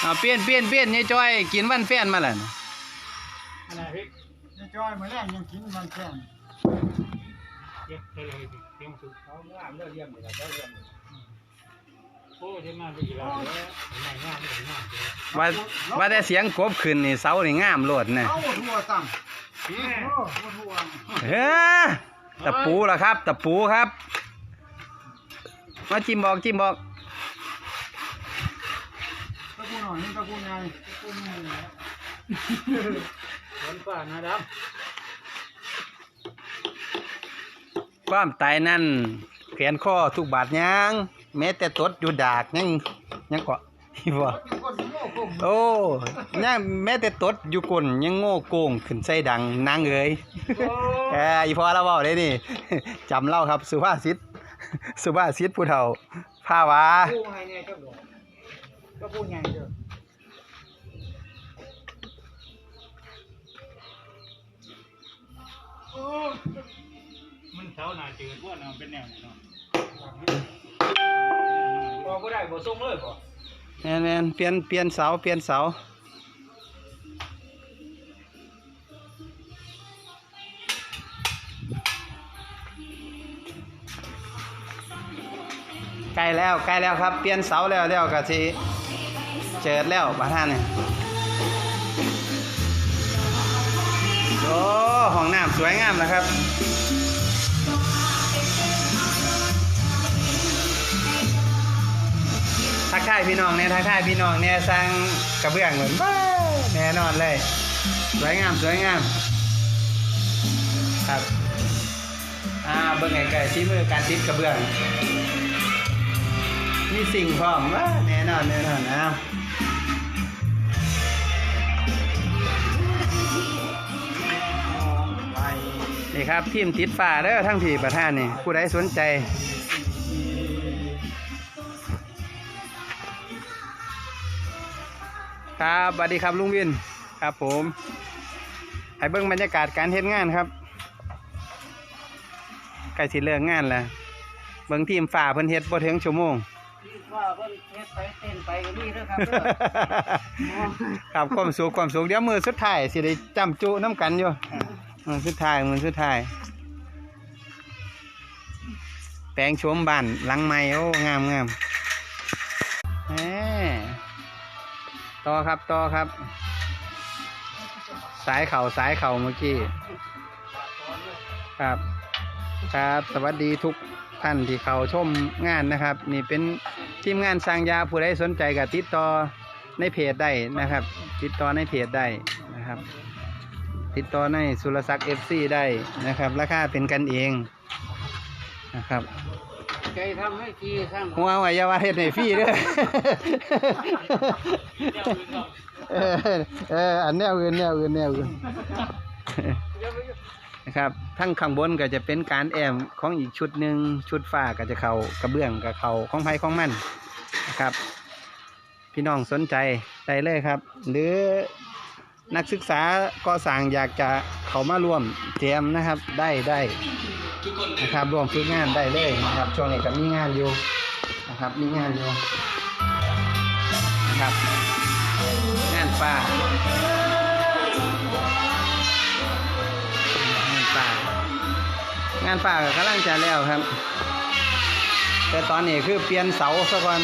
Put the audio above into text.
เอาเปลี่ยนเปลี่ยนเปลี่ยนยายจ้อยกินวันแฟนมาแล้วน่ะอะไรพี่ในจอยมาแรกยังกินมันแค่นเดี๋ยวเดี๋ยวเดี๋ยวเดี๋ยวสุดเขางามเลิกเยี่ยมเลยครับเลิกเยี่ยมเลยโอ้ที่มาไปอีกแล้วเดี๋ยวไหนงานไหนงานเดี๋ยวว่าว่าแต่เสียงกบขึ้นนี่เสานี่งามโลดน่ะเอาหมดหัวตั้งนี่โอ้หมดหัวเฮ้อตะปูล่ะครับ ตะปูครับ มาจิ้มบอกจิ้มบอก ตะกูห น่อยนี่ตะกูใหญ่ตะกูใหญ่เลยฝนฟ้านะดับความตายนั่นแขนข้อทุกบาดยางแม้แต่ตดอยู่ดากยังยังเกาะที่บ่คนโง่กงโอ้ยังแม้แต่ตดอยู่ก้นยังโง่โกงขึ้นใส่ดังนางเอ๋ยแออีพอเราเว้าได้นี่จำเล่าครับ สุภาษิตสุภาษิตผู้เฒ่าผ้าวากูให้เนี่ยเจ้าดอกตะกูใหญ่เด้อ มันเสาหน้าจืดว่าเนาะเป็นแนวนี้เนาะพอก็ได้บ่ส่งเลยบ่แม่นแม่นเปลี่ยนเปลี่ยนเสาเปลี่ยนเสาใกล้แล้วใกล้แล้วครับ เปลี่ยนเสาแล้วแล้วก็สิเจิดแล้วบาท่านเนี่ย โอ้ห้องน้ำสวยงามนะครับทักทายพี่น้องเนี่ยทักทายพี่น้องเนี่ยสร้างกระเบื้องเหมือนบ้าแน่นอนเลย สวยงามสวยงาม ครับอ่าเบิ่งไก่ชี้มือการติดกระเบื้องมีสิ่งพร้อมว่าแน่นอนแน่นอนเอ นี่ครับทีมติดฟ้าเด้อทั้งผีประธานนี่ผู้ใดสนใจ ครับสวัสดีครับลุงวินครับผมให้เบิ่งบรรยากาศการเฮ็ดงานครับใกล้สิเลิกงานแล้วเบิ่งทีมฝ่าเพิ่นเฮ็ดบ่ถึงชั่วโมงว่าเพิ่นเฮ็ดไปเต้นไปก็มีเด้อครับเด้อครับความสุขความสุขเดี๋ยวมือสุดท้ายสิได้จำจุน้ำกันอยู่ มือสุดท้ายมือสุดท้าย แปลงโฉมบ้านหลังใหม่โอ้งามงามแหมต่อครับต่อครับ สายเข่าสายเข่าเมื่อกี้ ครับ ครับ สวัสดีทุกท่านที่เขาชมงานนะครับ นี่เป็นทีมงานสร้างยาผู้ใดสนใจกับติดต่อในเพจได้นะครับ ติดต่อในเพจได้นะครับ ติดต่อในสุรศักดิ์เอฟซีได้นะครับ ราคาเป็นกันเองนะครับใจทำให้ทีสร้างหัววัยวะเฮ็ดให้ฟรีเด้อเออเอออันแนวอื่นแนวอื่นแนวอื่นนะครับทั้งข้างบนก็จะเป็นการแอมของอีกชุดหนึ่งชุดฝ้าก็จะเขากระเบื้องกับเขาของไผของมันนะครับ พี่น้องสนใจได้เลยครับ หรือ นักศึกษาก็สั่งอยากจะเขามาร่วมเตรียมนะครับได้ได้นะครับร่วมฝึกงานได้เลยนะครับช่วงนี้ก็มีงานอยู่นะครับมีงานอยู่นะครับงานฝ้างานป่างานป่าก็กำลังจะแล้วครับ แต่ตอนนี้คือเปลี่ยนเสาซะก่อน